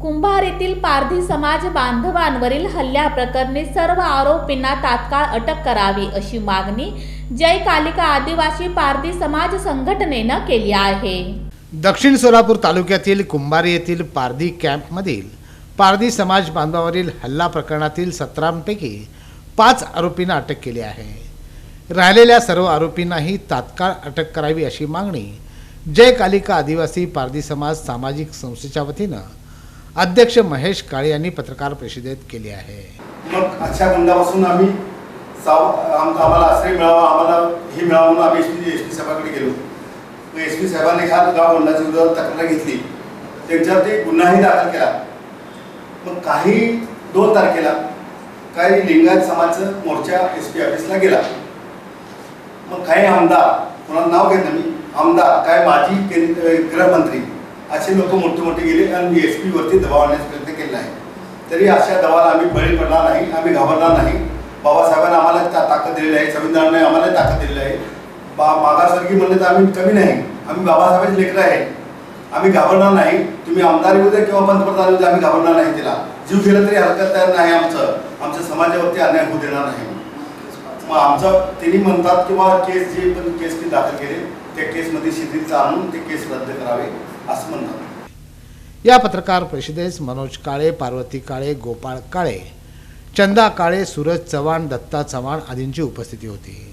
कुंभार येथील पारधी समाज बांधवांवरील हल्ल्याप्रकरणी सर्व आरोपींना तात्काळ अटक करावी अशी मागणी जय कालिका आदिवासी पारधी समाज संघटनेनं केली आहे. दक्षिण सोलापूर तालुक्यातील कुंभारी येथील पारधी कॅम्पमधील पारधी समाज बांधवावरील हल्ला प्रकरणातील सतरांपैकी पाच आरोपींना अटक केली आहे. राहिलेल्या सर्व आरोपींनाही तात्काळ अटक करावी अशी मागणी जय कालिका आदिवासी पारधी समाज सामाजिक संस्थेच्या वतीनं अध्यक्ष महेश काळे यांनी पत्रकार परिषदेत केली आहे. मग अशा गुंडापासून आम्ही साव आम आम्हाला आश्रय मिळावा आम्हाला हे मिळावं म्हणून आम्ही एस पी एस पी साहेबाकडे गेलो. मग एस पी साहेबांनी ह्या गाव गुंडाची विरोधात तक्रार घेतली. त्यांच्यावरती गुन्हाही दाखल केला. मग काही दोन तारखेला काही लिंगायत समाजचं मोर्चा एस पी ऑफिसला गेला. मग काही आमदार कोणाला नाव घेत मी आमदार काय माजी केंद्र गृहमंत्री असे लोक मोठे मोठे गेले आणि एस पीवरती दबाव आणण्याचा प्रयत्न केला आहे. तरी अशा दबावाला आम्ही बळी पडणार नाही आम्ही घाबरणार नाही. बाबासाहेबांना आम्हाला त्या ताकद दिलेली आहे संविधानाने आम्हाला ताकद दिलेली आहे. बा मागासवर्गीय म्हणले तर आम्ही कमी नाही. आम्ही बाबासाहेबांचे लेकर आहे. आम्ही घाबरणार नाही. तुम्ही आमदार येऊ किंवा पंतप्रधान येऊ आम्ही घाबरणार नाही तिला. जीव गेला तरी हरकत तयार नाही आमचं. आमच्या समाजावरती अन्याय होऊ देणार नाही. मग आमचं त्यांनी म्हणतात किंवा केस जे पण केस मी दाखल केले त्या केसमध्ये शिथिलता आणून ते केस रद्द करावे. असं म्हणतात या पत्रकार परिषदेस मनोज काळे पार्वती काळे गोपाळ काळे चंदा काळे सूरज चव्हाण दत्ता चव्हाण आदींची उपस्थिती होती.